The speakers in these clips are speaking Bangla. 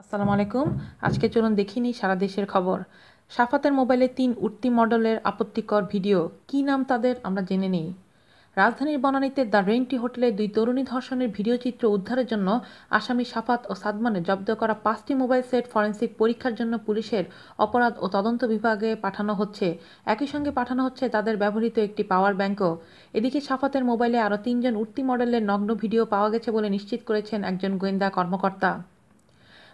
আসসালামু আলাইকুম। আজকে চলুন দেখিনি সারা দেশের খবর। সাফাতের মোবাইলে তিন উঠতি মডেলের আপত্তিকর ভিডিও, কি নাম তাদের আমরা জেনে নিই। রাজধানীর বনানীতে দ্য রেন্টি হোটেলে দুই তরুণী ধর্ষণের ভিডিও চিত্র উদ্ধারের জন্য আসামি সাফাত ও সাদমানের জব্দ করা পাঁচটি মোবাইল সেট ফরেন্সিক পরীক্ষার জন্য পুলিশের অপরাধ ও তদন্ত বিভাগে পাঠানো হচ্ছে। একই সঙ্গে পাঠানো হচ্ছে তাদের ব্যবহৃত একটি পাওয়ার ব্যাংকও। এদিকে সাফাতের মোবাইলে আরও তিনজন উঠতি মডেলের নগ্ন ভিডিও পাওয়া গেছে বলে নিশ্চিত করেছেন একজন গোয়েন্দা কর্মকর্তা।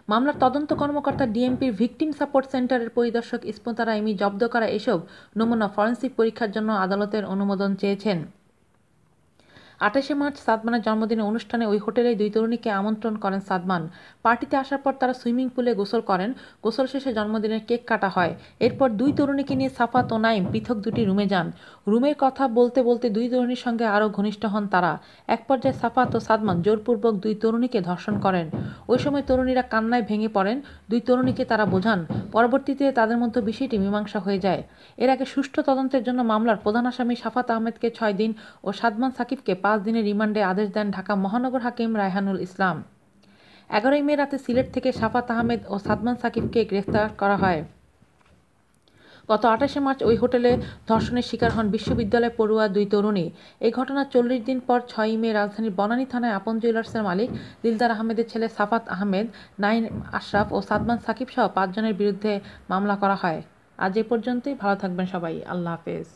মামলার তদন্ত কর্মকর্তা ডিএমপির ভিকটিম সাপোর্ট সেন্টারের পরিদর্শক ইস্পতারা ইমি জব্দ করা এসব নমুনা ফরেন্সিক পরীক্ষার জন্য আদালতের অনুমোদন চেয়েছেন। আঠাশে মার্চ সাদমানের জন্মদিনের অনুষ্ঠানে ওই হোটেলে দুই তরুণীকে আমন্ত্রণ করেন সাদমান। পার্টিতে আসার পর তারা সুইমিং পুলে গোসল করেন। গোসল শেষে জন্মদিনের কেক কাটা হয়। এরপর দুই তরুণীকে নিয়ে সাফাত ও নাইম পৃথক দুটি রুমে যান। রুমের কথা বলতে বলতে দুই তরুণীর সঙ্গে আরও ঘনিষ্ঠ হন তারা। এক পর্যায়ে সাফাত ও সাদমান জোরপূর্বক দুই তরুণীকে ধর্ষণ করেন। ওই সময় তরুণীরা কান্নায় ভেঙে পড়েন। দুই তরুণীকে তারা বোঝান। পরবর্তীতে তাদের মধ্যে বিষয়টি মীমাংসা হয়ে যায়। এর আগে সুষ্ঠু তদন্তের জন্য মামলার প্রধান আসামি সাফাত আহমেদকে ছয় দিন ও সাদমান সাকিবকে পাঁচ দিনের রিমান্ডে আদেশ দেন ঢাকা মহানগর হাকিম রায়হানুল ইসলাম। এগারোই মে রাতে সিলেট থেকে সাফাত আহমেদ ও সাদমান সাকিবকে গ্রেফতার করা হয়। গত আঠাশে মার্চ ওই হোটেলে ধর্ষণের শিকার হন বিশ্ববিদ্যালয় পড়ুয়া দুই তরুণী। এই ঘটনার চল্লিশ দিন পর ছয়ই মে রাজধানীর বনানী থানায় আপন জুয়েলার্সের মালিক দিলদার আহমেদের ছেলে সাফাত আহমেদ, নাইন আশরাফ ও সাদমান সাকিব সহ পাঁচজনের বিরুদ্ধে মামলা করা হয়। আজ এ পর্যন্তই, ভালো থাকবেন সবাই, আল্লাহ হাফেজ।